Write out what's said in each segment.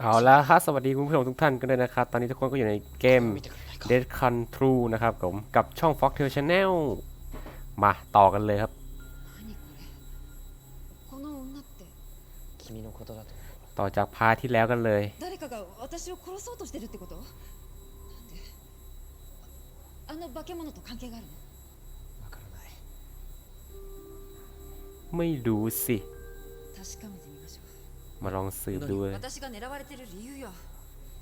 เอาละครับสวัสดีคุณผู้ชมทุกท่านกันด้วยนะครับ ตอนนี้ทุกคนก็อยู่ในเกม 見てくれないか Dead Control นะครับผมกับช่อง Fox Tail Channel มาต่อกันเลยครับ 何これこの女って君のことだと思 ต่อจากพาร์ทที่แล้วกันเลย 誰かが私を殺そうとしてるってことなんでああの化け物と関係があるのうわからない ไม่รู้สิ 確かめてみ ましょ มาลองสืบดูเล う私が狙われてる理由よ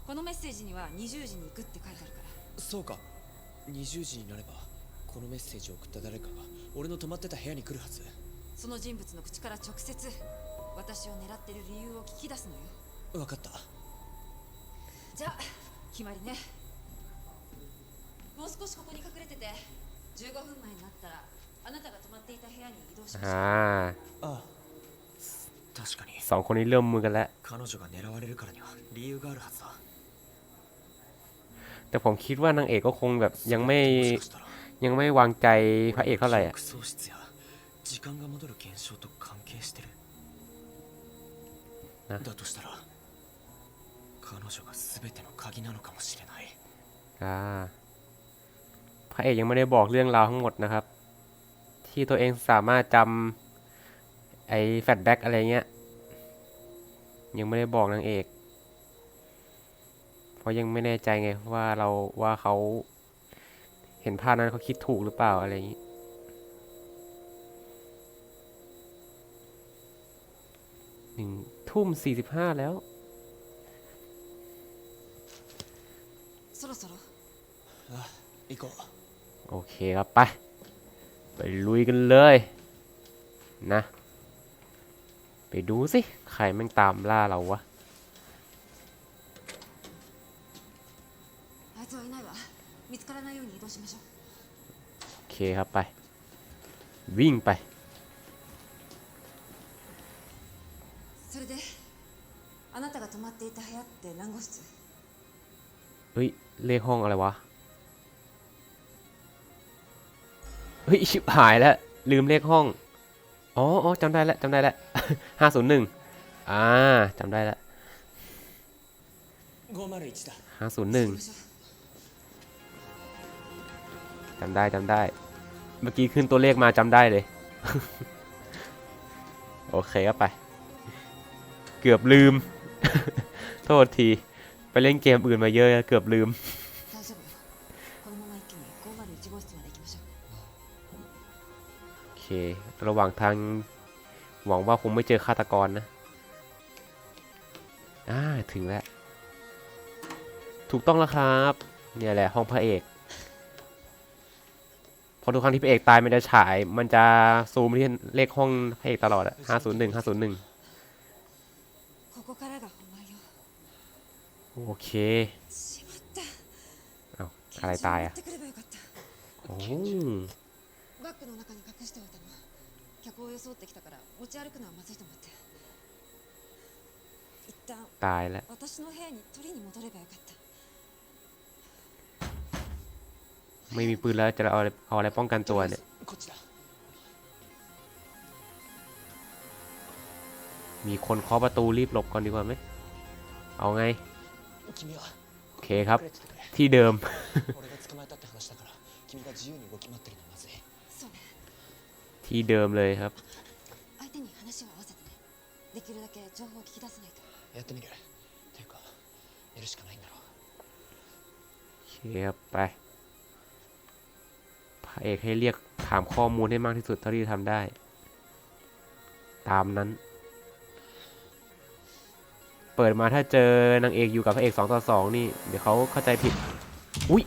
このメッセージには20時に行くって書いてあるからそうか20時になればこのメッセージを送った誰かが俺の泊まってた部屋に来るはずその人物の口から直接私を狙ってる理由を聞き出すのよ分かったじゃあ決まりねもう少しここに隠れてて15分前になったらあなたが泊まっていた部屋に移動しましょう อ่า ああ確かに สองคนนี้เริ่มมือกันแล้วแต่ผมคิดว่านางเอกก็คงแบบยังไม่ยังไม่วางใจพระเอกเท่าไหร่อะนะอ่าพระเอกยังไม่ได้บอกเรื่องราวทั้งหมดนะครับ ที่ตัวเองสามารถจำไอ้แฟลชแบ็กอะไรเงี้ย ยังไม่ได้บอกนางเอก เพราะยังไม่แน่ใจไงว่าเราว่าเขาเห็นภาพนั้นเขาคิดถูกหรือเปล่าอะไรอย่างนี้หนึ่งทุ่มสี่สิบห้าแล้วโอเคครับไป ไปลุยกันเลยนะ ไปดูสิ ใครแม่งตามล่าเราวะโอเคครับไป วิ่งไปเฮ้ยเลขห้องอะไรวะเฮ้ยชิบหายแล้วลืมเลขห้อง อ๋อจำได้แล้วจำได้แล้วห้าศูนย์หนึ่งอ่าจำได้แล้วห้าศูนย์หนึ่งจำได้จำได้ เมื่อกี้ขึ้นตัวเลขมาจำได้เลย โอเคก็ไป เกือบลืม โทษที ไปเล่นเกมอื่นมาเยอะเกือบลืม ค ระหว่างทาง หวังว่าคงไม่เจอฆาตกรนะ อ่า ถึงแล้ว ถูกต้องแล้วครับ เนี่ยแหละห้องพระเอก พอทุกครั้งที่พระเอกตายมันจะฉาย มันจะซูมที่เลขห้องพระเอกตลอดอะห้าศูนย์หนึ่งห้าศูนย์หนึ่งโอเคเอาอะไรตายอะโอ้ 隠しておいたの客を装ってきたから持ち歩くのはまずいと思って一旦 ตายแล้ว 私の部屋に取りに戻ればよかった ไม่มีปืนแล้วจะเอาอะไรเอาอะไรป้องกันตัวเนี่ย こっちだ มีคนเคาะประตูรีบหลบก่อนดีกว่าไหม เอาไง 君は โอเคครับ 隠れててくれ ที่เดิม ที่เดิมเลยครับเขีรับไปพระเอกให้เรียกถามข้อมูลให้มากที่สุดเท่าที่ทำได้ ตามนั้น เปิดมาถ้าเจอนางเอกอยู่กับพระเอกสองต่อสองนี่ เดี๋ยวเขาเข้าใจผิด อุ้ย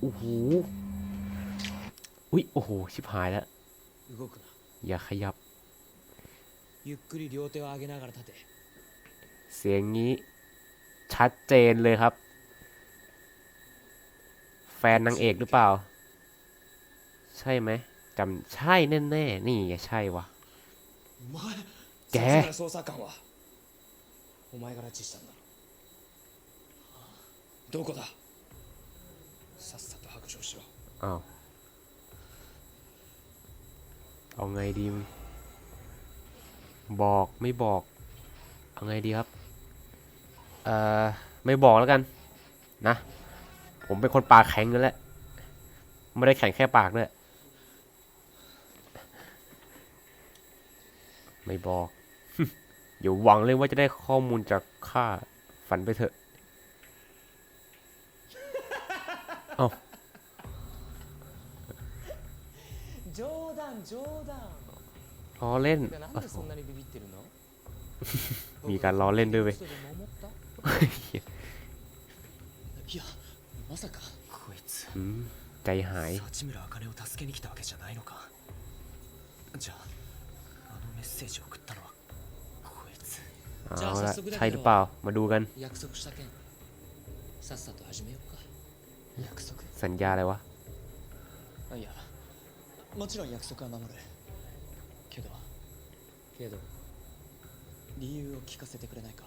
โอ้โหอุ้ยโอ้โห ชิบหายแล้ว อย่าขยับ เสียงนี้ ชัดเจนเลยครับ แฟนนางเอกหรือเปล่า ใช่ไหมจำใช่แน่ๆนี่ใช่วะแกอ้าว เอาไงดี บอกไม่บอก เอาไงดีครับเอเอ่อ ไม่บอกแล้วกันนะ ผมเป็นคนปากแข็งอยู่แล้วไม่ได้แข็งแค่ปากด้วยไม่บอก อย่าหวังเลยว่าจะได้ข้อมูลจากข้าฝันไปเถอะ เอ้า冗談冗談 ล้อเล่น なんでそんなにビビってるの มีการล้อเล่นด้วยเว้ย 僕が一人でも思ったいやまさかこいつ อืมใจหาย 幸村茜を助けに来たわけじゃないのかじゃああのメッセージを送ったのはこいつ เอาละใช่หรือเปล่า มาดูกัน 約束した件さっさと始めようか約束 สัญญาอะไรวะ あいや もちろん約束は守る。けど。けど。理由を聞かせてくれないか。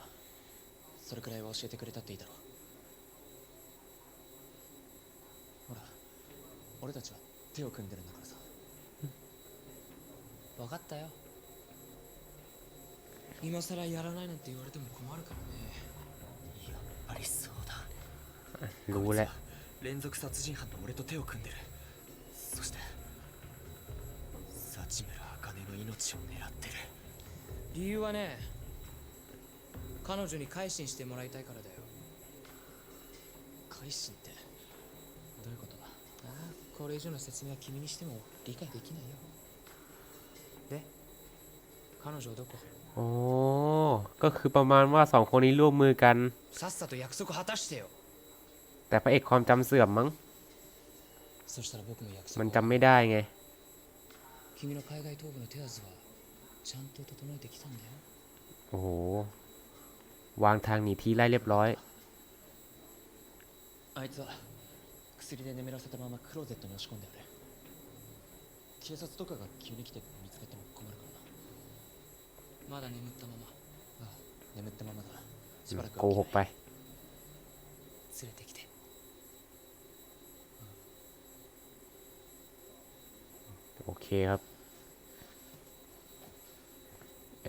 それくらいは教えてくれたっていいだろほら俺たちは手を組んでるんだからさ。分かったよ。今さらやらないなんて言われても困るからね。やっぱりそうだ。こ連続殺人犯の俺と手を組んでる。そして幸村茜の命を狙ってる理由はね彼女に改心してもらいたいからだよ改心ってどういうことだああこれ以上の説明は君にしても理解できないよで彼女はどこ โอ้ก็คือประมาณว่าสองคนนี้ร่วมมือกัน さっさと約束果たしてよ แต่พระเอกความจำเสื่อมมั้ง そしたら僕も約束 มัน を จำไม่ได้ไง 君の海外逃亡の手はずはちゃんと整えてきたんだよ โอ้โห วางทางหนีทีไล่เรียบร้อย あいつは薬で眠らせたままクローゼットに押し込んである警察とかが急に来て見つけても困るからなまだ眠ったままああ眠ったままだしばらく โกหกไป 連れてきて โอเคครับ บ。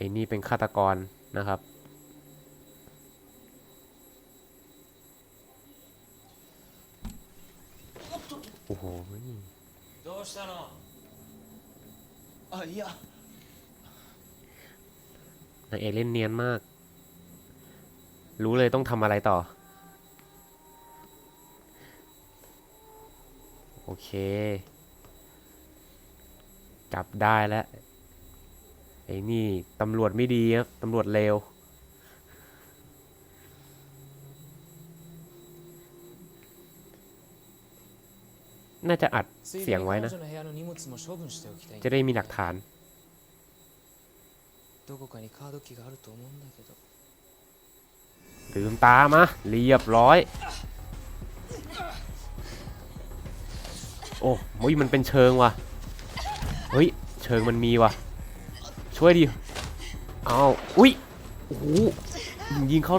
ไอ้นี่เป็นฆาตกรนะครับ โอ้โหนางเอกเล่นเนียนมาก รู้เลยต้องทำอะไรต่อ โอเค จับได้แล้ว อ้นี่ตำรวจไม่ดีครับตำรวจเลวน่าจะอัดเสียงไว้นะ จะได้มีหลักฐานลืมตามะเรียบร้อย โอ้มุ้ยมันเป็นเชิงว่ะ เฮ้ย เชิงมันมีว่ะ ช่วยดิ เอาอุ้ย โอ้โห ยิงเข้า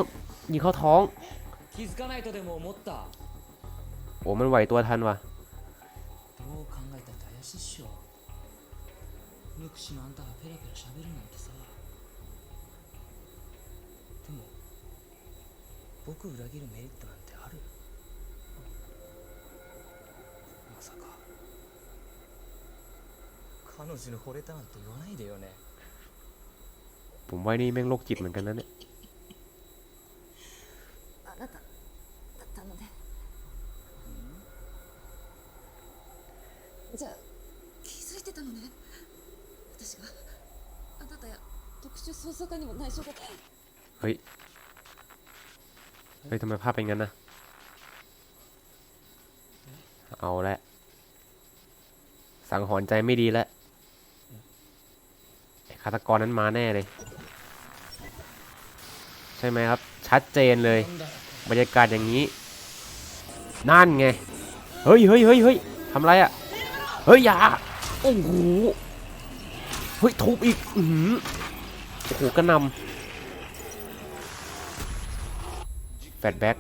ยิงเข้าท้อง 気づかないとでも思った โอ้มันไหวตัวทันว่ะ どう考えたって怪しいっしょ無口のあんたがペラペラ喋るなんてさでも僕を裏切るメリットなんてあるまさか彼女に惚れたなんて言わないでよね ผมว่านี่แม่งโรคจิตเหมือนกันนะเนี่ย あなただったのでじゃあ気づいてたのね私があなたや特殊捜査課にも内緒で เฮ้ย เฮ้ยทำไมภาพเป็นงั้นนะ เอาละสังหรณ์ใจไม่ดีแล้วไอ้ฆาตกรนั้นมาแน่เลย ใ ช่ไหมครับ ชัดเจนเลย บรรยากาศอย่างนี้ นั่นไง เฮ้ยเฮ้ยเฮ้ยเฮ้ยทำไรอะ่ะ เฮ้ยอย่า โอ้โห เฮ้ย ทุบอีก อือหือโอ้โหกระหนำแฟลชแบ็ก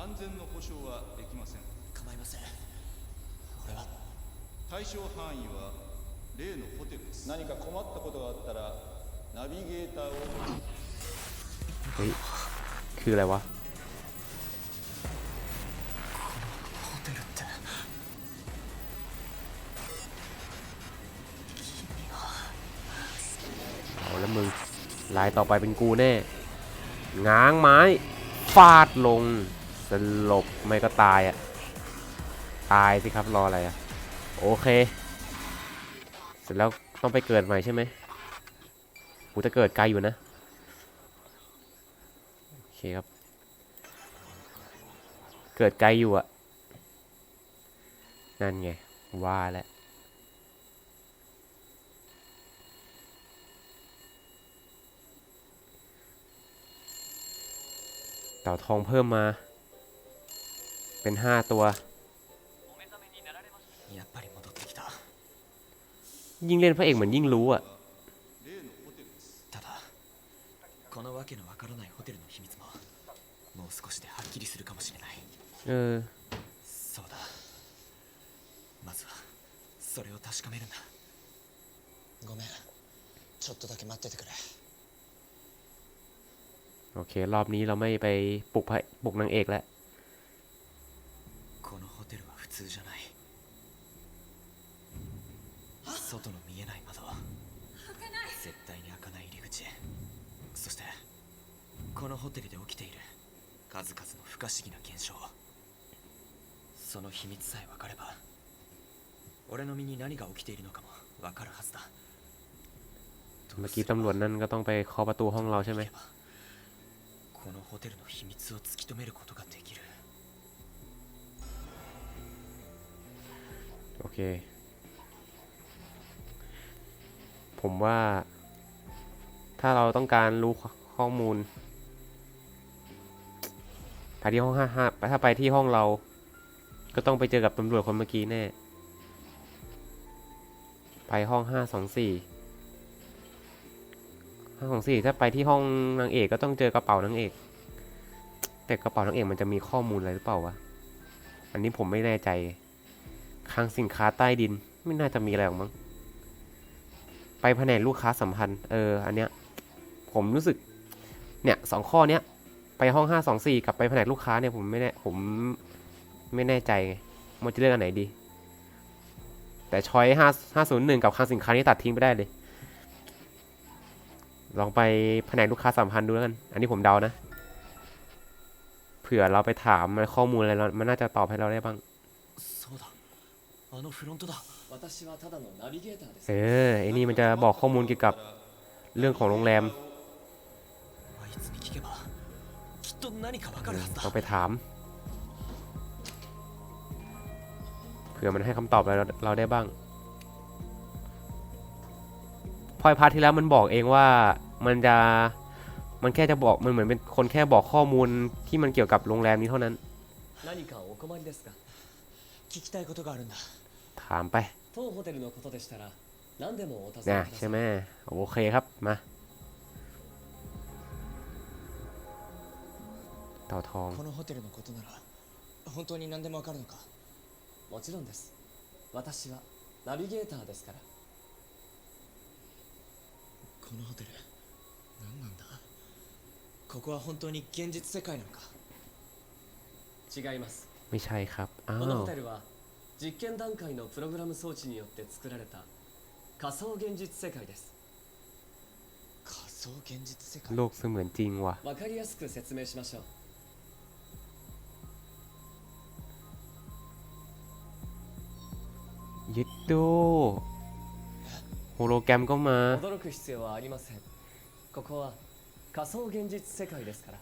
安全の保証はできません構いません俺は対象範囲は例のホテルです何か困ったことがあったらナビゲーターを เฮ้ย คืออะไรวะ เอาล้วมึง ลายต่อไปเป็นกูแน่ ง้างไม้ ฟาดลง สลบ ไม่ก็ตายอะ่ะ ตายสิครับรออะไรอะ่ะ โอเค เสร็จแล้วต้องไปเกิดใหม่ใช่ไหมกูจะเกิดไกลอยู่นะ เคครับ เกิดไกลอยู่อะนั่นไง ว่าแล้วเต่าทองเพิ่มมา เป็นห้าตัว ยิ่งเล่นพระเอกเหมือนยิ่งรู้อะ 少しではっきりするかもしれない เออ そうだまずはそれを確かめるんだごめんちょっとだけ待っててくれ โอเค รอบนี้เราไม่ไปปลุกพระปลุกนางเอกแล้ว このホテルは普通じゃない外の見えない窓絶対に開かない入り口そしてこのホテルで起きている 数々の不可思議な現象その秘密さえ分かれば俺の身に何が起きているのかも分かるはずだ เมื่อกี้ตำรวจนั่นก็ต้องไปเคาะประตูห้องเราใช่ไหม どうすればこのホテルの秘密を突き止めることができる โอเค ผมว่า ถ้าเราต้องการรู้ขข้อมูล ไปที่ห้องห้าห้าถ้าไปที่ห้องเรา ก็ต้องไปเจอกับตำรวจคนเมื่อกี้แน่ ไปห้องห้าสองสี่ห้าสองสี่ถ้าไปที่ห้องนางเอกก็ต้องเจอกระเป๋านางเอก แต่กระเป๋านางเอกมันจะมีข้อมูลอะไรหรือเปล่าวะ อันนี้ผมไม่แน่ใจคลังสินค้าใต้ดินไม่น่าจะมีอะไรหรอกมั้ง ไปแผนกลูกค้าสัมพันธ์ เออ อันเนี้ย ผมรู้สึก เนี่ยสองข้อเนี้ย ไปห้องห้าสองสี่กับไปแผนกลูกค้าเนี่ยผมไม่แน่ผมไม่แน่ใจไงมันจะเลือกอันไหนดี แต่ชอยห้าห้าศูนย์หนึ่งกับคลังสินค้านี่ตัดทิ้งไปได้เลย ลองไปแผนกลูกค้าสัมพันธ์ดูแล้วกัน อันนี้ผมเดานะ เผื่อเราไปถามข้อมูลอะไรมันน่าจะตอบให้เราได้บ้างเออไอ้นี่มันจะบอกข้อมูลเกี่ยวกับเรื่องของโรงแรม と何かわか เอ る อ はずだ ต้องไปถาม เผื่อมันให้คำตอบเราเราได้บ้างพอยพาร์ทที่แล้วมันบอกเองว่ามันจะมันแค่จะบอกมันเหมือนเป็นคนแค่บอกข้อมูลที่มันเกี่ยวกับโรงแรมนี้เท่านั้น 何かお困りですか聞きたいことがあるんだ ถามไป 当ホテルのことでしたら何でもお尋ねく นะ ださ ใช่ い ไหมโอเคครับมา トトこのホテルのことなら本当に何でもわかるのか？もちろんです。私はナビゲーターですから。このホテル何なんだ？ここは本当に現実世界なのか？違います。ミサイハこのホテルは実験段階のプログラム装置によって作られた仮想現実世界です。仮想現実世界？わかりやすく説明しましょう。ยึดโดโฮโลแกรมก็มา 驚く必要はありませんここは仮想現実世界ですから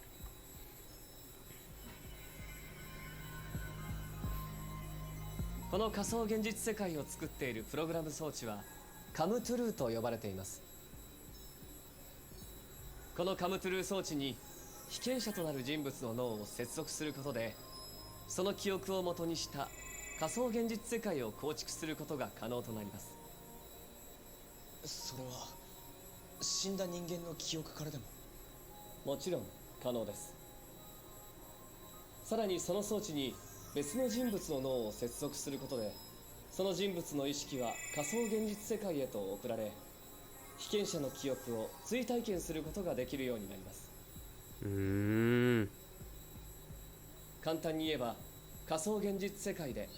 この仮想現実世界を作っているプログラム装置はカムトゥルーと呼ばれていますこのカムトゥルー装置に被験者となる人物の脳を接続することでその記憶をもとにした 仮想現実世界を構築することが可能となります。それは死んだ人間の記憶からでも？もちろん可能です。さらにその装置に別の人物の脳を接続することでその人物の意識は仮想現実世界へと送られ被験者の記憶を追体験することができるようになります。簡単に言えば仮想現実世界で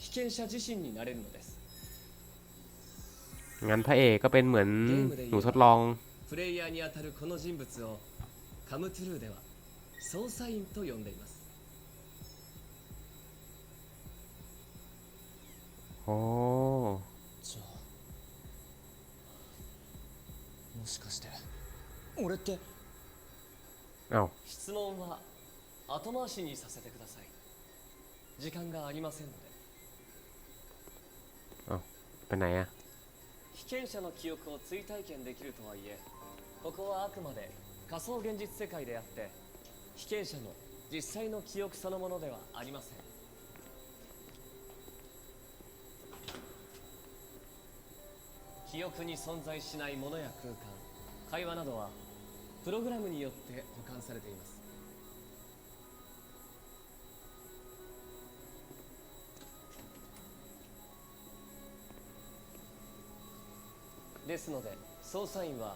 被験者自身になれるのです งั้นพระเอกก็เป็นเหมือนหนูทดลอง プ プレイヤーにあたるこの人物をカムトゥルーでは捜査員と呼んでいます โอ้ じゃあもしかして俺って เอ้า 質問は後回しにさせてください 時間がありませんので ไปไหนอะ 被験者の記憶を追体験できるとはいえここはあくまで仮想現実世界であって被験者の実際の記憶そのものではありません記憶に存在しないものや空間会話などはプログラムによって保管されています ですので捜査員は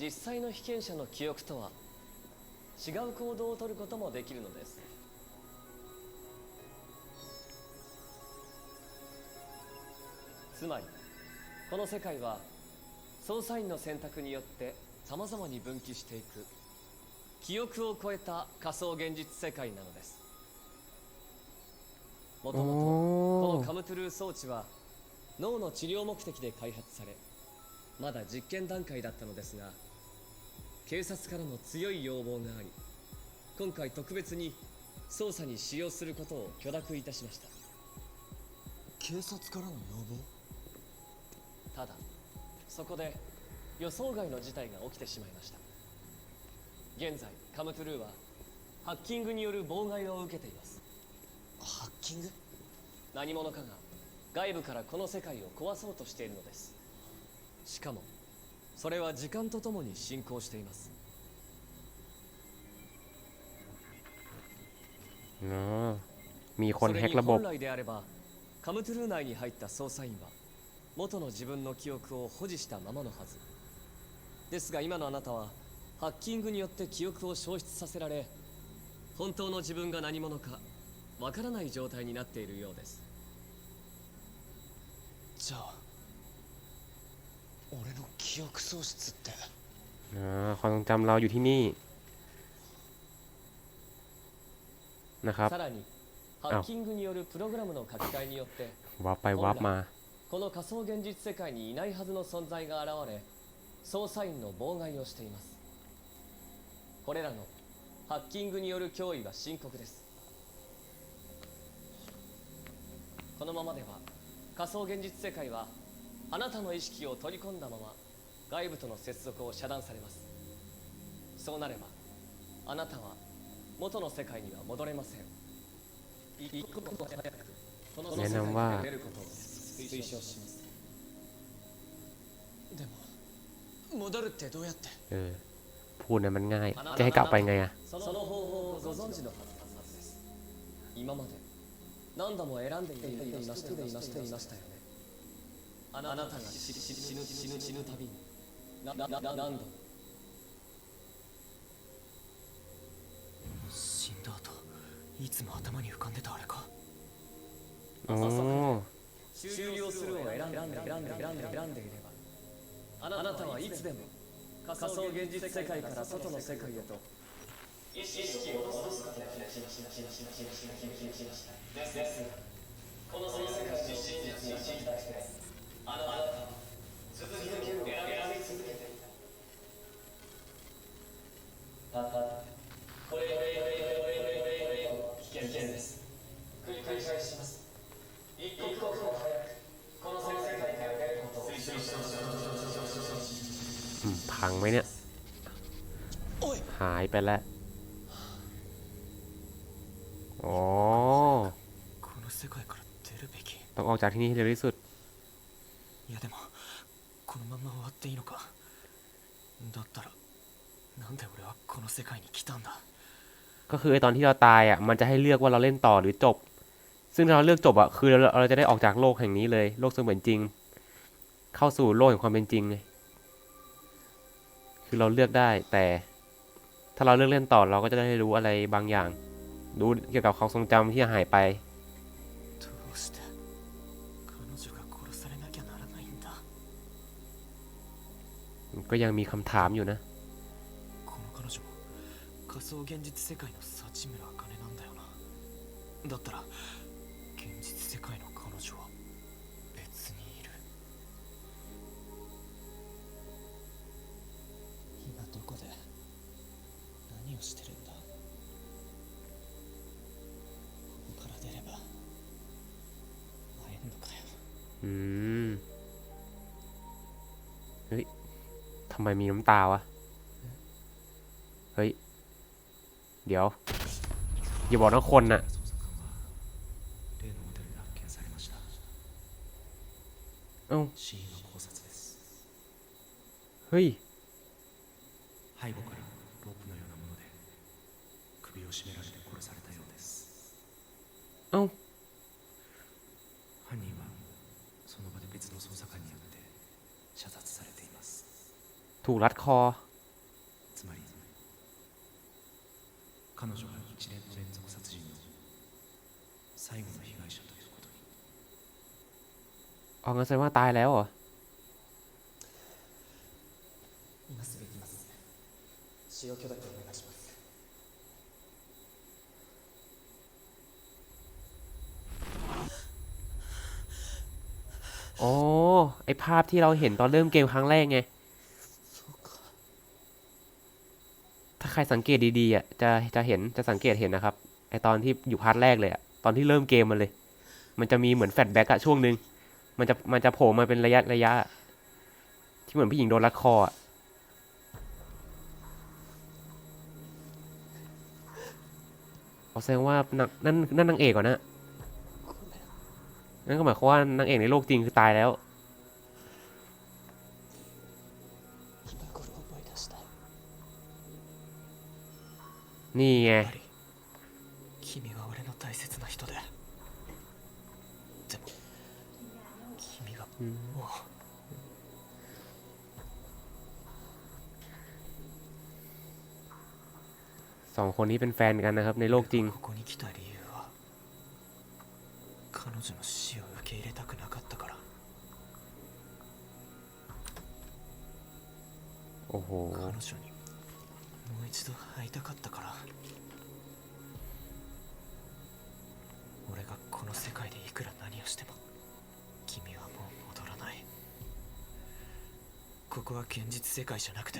実際の被験者の記憶とは違う行動をとることもできるのです。つまりこの世界は捜査員の選択によって様々に分岐していく記憶を超えた仮想現実世界なのです。もともとこのおカムトゥルー装置は脳の治療目的で開発されまだ実験段階だったのですが警察からの強い要望があり今回特別に捜査に使用することを許諾いたしました。警察からの要望？ただそこで予想外の事態が起きてしまいました。現在カムトゥルーはハッキングによる妨害を受けています。ハッキング？何者かが外部からこの世界を壊そうとしているのですしかもそれは時間とともに進行しています อ๋อมีค そ น れ แฮ็ก に ระบบ 本来であればカムトゥルー内に入った捜査員は元の自分の記憶を保持したままのはずですが今のあなたはハッキングによって記憶を消失させられ本当の自分が何者かわからない状態になっているようですじゃあ 俺の記憶喪失って อ๋อความทรงจำเราอยู่ที่นี่ นะครับ さらにハッキングによるプログラムの書き換えによって วาร์ปไปวาร์ปมา この仮想現実世界にいないはずの存在が現れ捜査員の妨害をしていますこれらのハッキングによる脅威は深刻ですこのままでは仮想現実世界は あなたの意識を取り込んだまま外部との接続を遮断されますそうなればあなたは元の世界には戻れません一刻も早くこの世界から出ることを推奨しますでも戻るってどうやって เออ พูดเนี่ยมันง่าย จะให้กลับไปไงอะ その方法をご存知のはずです今まで何度も選んでいましたいましたいましたよね あなたが死死死ぬ死ぬ死ぬたびにななな何度死んだ後いつも頭に浮かんでたあれかโอ้終了するを選んで選んで選んで選んで選んでいればあなたはいつでも仮想現実世界から外の世界へと意識を戻すことができましたですがこの世界の真実に信頼してあなたは続きだけを選び続けて พังไหมเนี่ย หายไปแล้ว อ๋อ ต้องออกจากที่นี่ให้เร็วที่สุด だったらなんで俺はこの世界に来たんだก็คือตอนที่เราตายอะมันจะให้เลือกว่าเราเล่นต่อหรือจบ ซึ่งถ้าเราเลือกจบอะคือเราเราจะได้ออกจากโลกแห่งนี้เลยโลกเสมือนจริง เข้าสู่โลกแห่งความเป็นจริงเลยคือเราเลือกได้แต่ ถ้าเราเลือกเล่นต่อเราก็จะได้รู้อะไรบางอย่าง รู้เกี่ยวกับความทรงจำที่หายไป ก็ยังมีคำถามอยู่นะ この彼女も仮想現実世界の幸村茜なんだよなだったら現実世界の彼女は別にいる今どこで何をしてるんだここから出れば会えんのかよ อืม ำไมมีน้ำตาวะ เฮ้ย เดี๋ยว อย่าบอกนะคนน่ะ 捜査官は例のホテルで発見されました เอ้า 死因は絞殺です เฮ้ย 背後からロープのようなもので首を絞められて殺されたようです เ ถูกรัดคอเอางั้นแสดงว่าตายแล้วเหรอโอ้ไอภาพที่เราเห็นตอนเริ่มเกมครั้งแรกไง รสังเกตดีๆอะจะจะเห็นจะสังเกตเห็นนะครับไอตอนที่อยู่พาร์ทแรกเลยอะตอนที่เริ่มเกมมันเลย มันจะมีเหมือนแฟลชแบ็กอะช่วงหนึ่งมันจะมันจะโผล่มาเป็นระยะระยะ ที่เหมือนผู้หญิงโดนรัดคออะเอาแสดงว่านักนั่นนั่นนางเอกก่อนนะนั่นก็หมายความว่านางเอกในโลกจริงคือตายแล้ว นี่ไง っぱり君は俺の大切な人ででも君がもう สองคนนี้เป็นแฟนกันนะครับ ในโลกจริง ここに来た理由は彼女の死を受け入れたくなかったから โอ้โห 彼女に もう一度会いたかったから俺がこの世界でいくら何をしても君はもう戻らないここは現実世界じゃなくて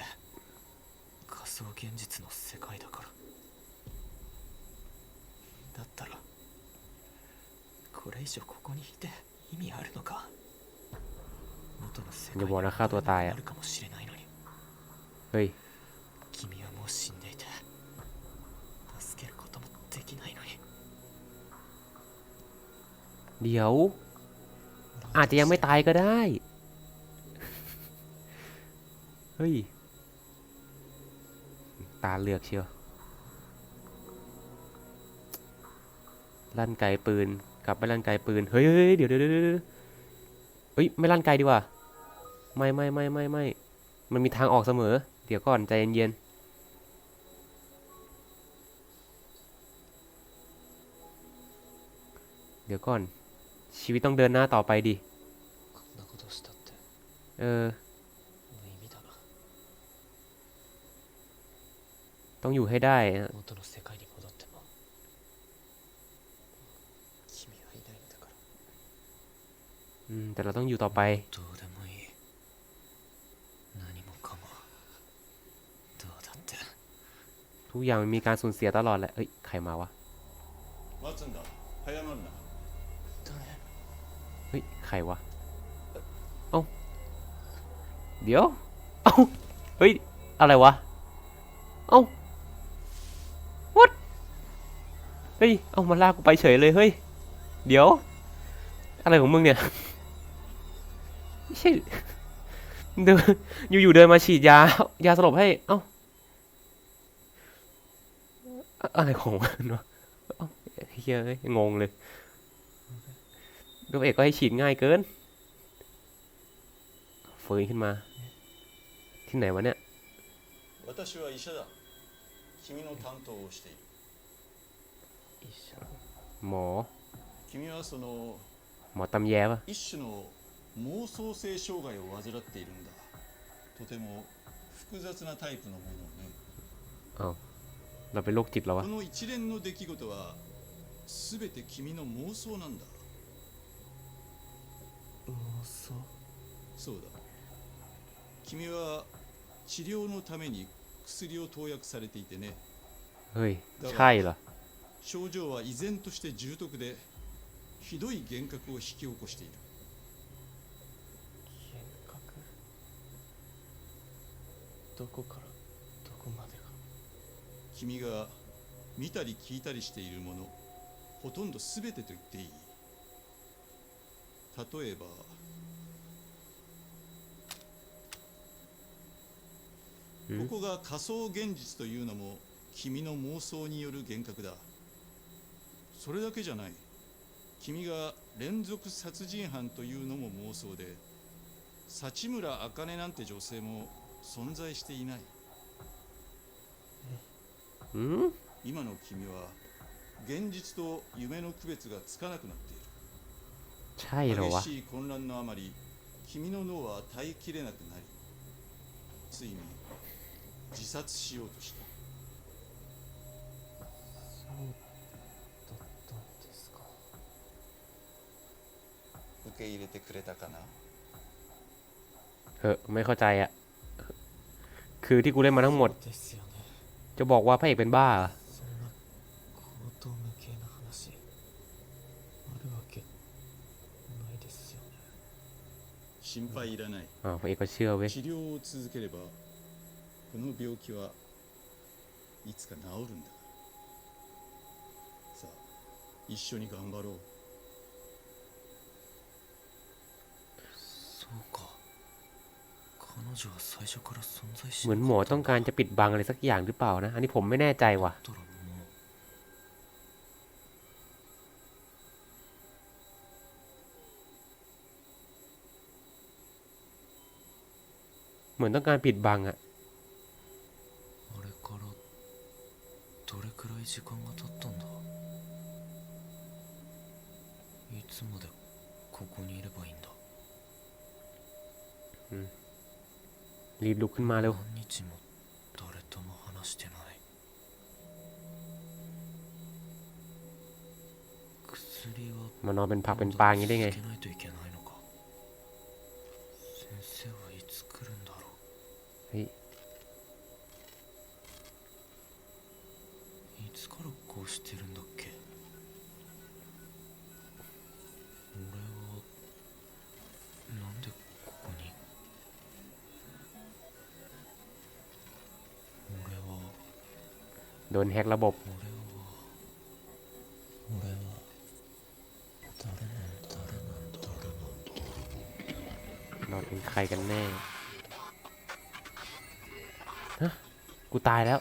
仮想現実の世界だからだったらこれ以上ここにいて意味あるのか元の世界อย่าบอกนะฆ่าตัวตาย に อะ なるかもしれないのに เฮ้ย 君はもう死んでいて助けることもできないのに เดี๋ยว อาจจะยังไม่ตายก็ได้ เฮ้ย ตาเลือกเชียว ลั่นไกปืน กลับไปลั่นไกปืน เฮ้ยเฮ้ยเดี๋ยวเดี๋ยวเดี๋ยวเดี๋ยวเฮ้ย ไม่ลั่นไกดีกว่า ไม่ไม่ไม่ไม่ไม่ มันมีทางออกเสมอ เดี๋ยวก่อนใจเย็นๆ เดี๋ยวก่อน ชีวิตต้องเดินหน้าต่อไปดิ เออ ต้องอยู่ให้ได้นะอืม แต่เราต้องอยู่ต่อไปทุกอย่างมีการสูญเสียตลอดแหละ เอ้ย ใครมาวะ เฮ้ย ใครวะ เอ้า เดี๋ยว เอ้า เฮ้ย อะไรวะ เอ้า what เฮ้ย เอามาลากกูไปเฉยเลยเฮ้ย เดี๋ยว อะไรของมึงเนี่ยไม่ใช่เดินอยู่ๆเดินมาฉีดยา ยาสลบให้ เอ้า อะไรของมันวะเย้ยงงเลย ตัวเอกก็ให้ฉีดง่ายเกินฟื้นขึ้นมา ที่ไหนวะเนี่ย 私は医者だ君の担当をしている医者 หมอ 君はその หมอตำแยปะ 一種の妄想性障害を患っているんだ とても複雑なタイプのものをね อ้าวเราเป็นโรคจิตแล้ววะ この一連の出来事は全て君の妄想なんだ うそうだ。君は治療のために薬を投薬されていてね。はいはいだ。症状は依然として重篤でひどい幻覚を引き起こしている。幻覚？どこから？どこまでが？君が見たり聞いたりしているものほとんど全てと言っていい。例えばん？ここが仮想現実というのも君の妄想による幻覚だ。それだけじゃない。君が連続殺人犯というのも妄想で幸村茜なんて女性も存在していない。อืม今の君は現実と夢の区別がつかなくなってい ใช่เหรอ る วะ 激しい混乱のあまり君の脳は耐えきれなくなりついに自殺しようとしたそうだったんですか受け入れてくれたかな เออไม่เข้าใจอะคือที่กูเล่นมาทั้งหมด ですよね จะบอกว่าพระเอกเป็นบ้าเหรอ 心配いらない อ่าวพระเอกก็เชื่อเว้ย 治療を続ければこの病気はいつか治るんだからさあ一緒に頑張ろうそうか彼女は最初から存在し เหมือนหมอต้องการจะปิดบังอะไรสักอย่างหรือเปล่านะ อันนี้ผมไม่แน่ใจว่ะ เหมือนต้องการปิดบังอะรีบลุกขึ้นมาเร็วมานอนเป็นผักเป็นปลาอย่างนี้ได้ไง เฮ้ย いつからこうしてるんだっけ俺はなんでここに俺は โดนแฮกระบบ 俺は俺は誰なん誰なん誰なん เราเป็นใครกันแน่ กูตายแล้ว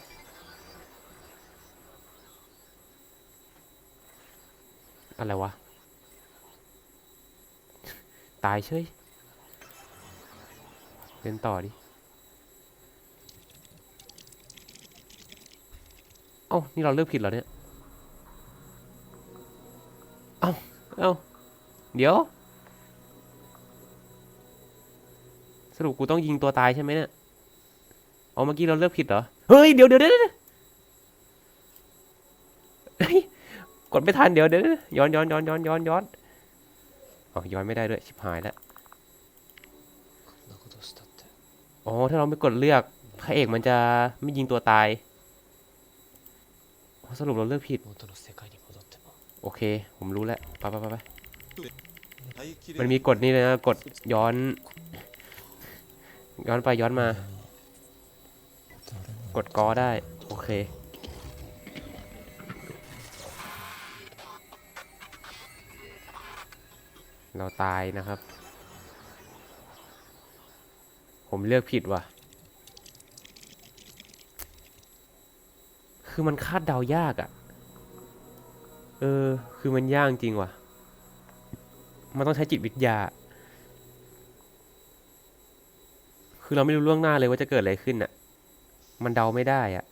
อะไรวะ ตายเฉยเล่นต่อดิ เอ้า นี่เราเลือกผิดเหรอเนี่ย เอ้า เอ้า เดี๋ยว สรุปกูต้องยิงตัวตายใช่ไหมเนี่ย เอาเมื่อกี้เราเลือกผิดเหรอ เฮ้ย เดี๋ยวเดี๋ยวเดี๋ยวกดไม่ทันเดี๋ยวเดี๋ยวย้อนย้อนย้อนย้อนย้อนย้อนอ๋อย้อนไม่ได้ด้วยชิบหายแล้วอ๋อถ้าเราไม่กดเลือกพระเอกมันจะไม่ยิงตัวตายสรุปเราเลือกผิด โอเค ผมรู้แล้วไปไปไปไปมันมีกดนี่เลยนะกดย้อน ย้อนไปย้อนมา กดกอได้ โอเค เราตายนะครับ ผมเลือกผิดว่ะ คือมันคาดเดายากอะ่ะ เออ คือมันยากจริงว่ะ มันต้องใช้จิตวิทยาคือเราไม่รู้ล่วงหน้าเลยว่าจะเกิดอะไรขึ้นอะ มันเดาไม่ได้อะ